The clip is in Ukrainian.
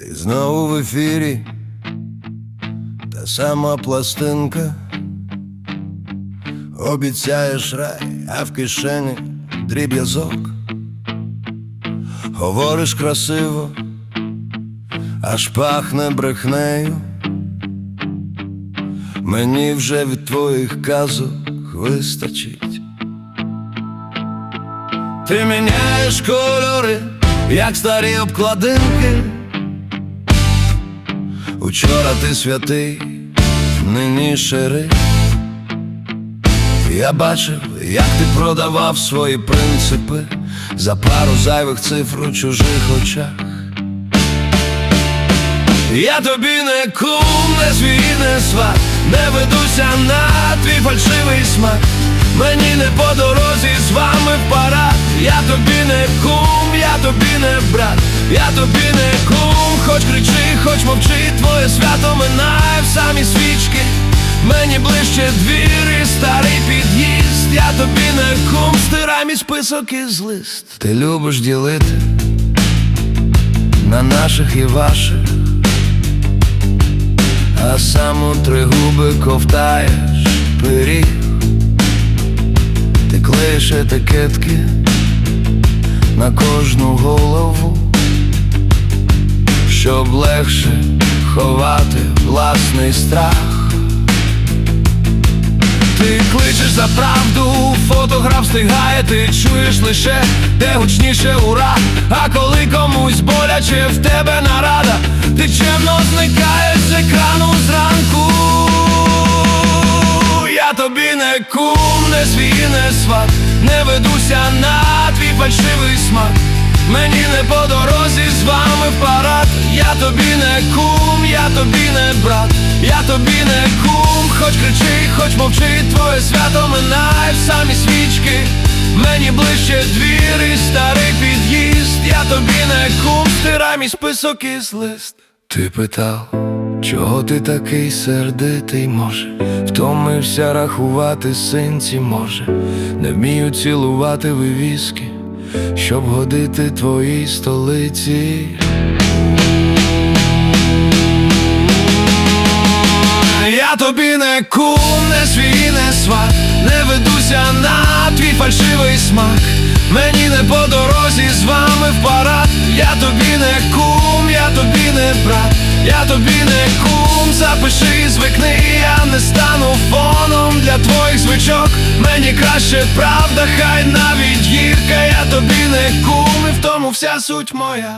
Ти знову в ефірі, та сама пластинка. Обіцяєш рай, а в кишені дріб'язок. Говориш красиво, аж пахне брехнею. Мені вже від твоїх казок вистачить. Ти міняєш кольори, як старі обкладинки. Учора ти святий, нині шериф. Я бачив, як ти продавав свої принципи за пару зайвих цифр у чужих очах. Я тобі не кум, не свій, не сват, не ведуся на твій фальшивий смак. Мені не по дорозі з вами в парад. Я тобі не кум, я тобі не брат, я тобі не кум, хоч кричи, хоч мовчи, твоє свято минає в самі свічки. Мені ближче двір і старий під'їзд. Я тобі не кум, стирай мій список із лист. Ти любиш ділити на наших і ваших. А сам у три губи ковтаєш пиріг Ти клеїш етикетки на кожну голову, щоб легше ховати власний страх. Ти кличеш за правду, фотограф стигає, ти чуєш лише де гучніше ура. А коли комусь боляче в тебе нарада, ти чемно зникаєш з екрану зранку. Я тобі не кум, не свій, не сват, не ведуся на твій фальшивий смак. Мені не по дорозі тобі не кум, я тобі не брат, я тобі не кум, хоч кричи, хоч мовчи, твоє свято минає в самі свічки. Мені ближче двір і старий під'їзд. Я тобі не кум, стирай мій список із лист. Ти питав, чого ти такий сердитий може? Втомився рахувати синці може, не вмію цілувати вивіски, щоб годити твоїй столиці. Не не свій, не сват, не ведуся на твій фальшивий смак. Мені не по дорозі з вами в парад. Я тобі не кум, я тобі не брат, я тобі не кум, запиши, звикни, я не стану фоном для твоїх звичок. Мені краще правда, хай навіть гірка, я тобі не кум, і в тому вся суть моя.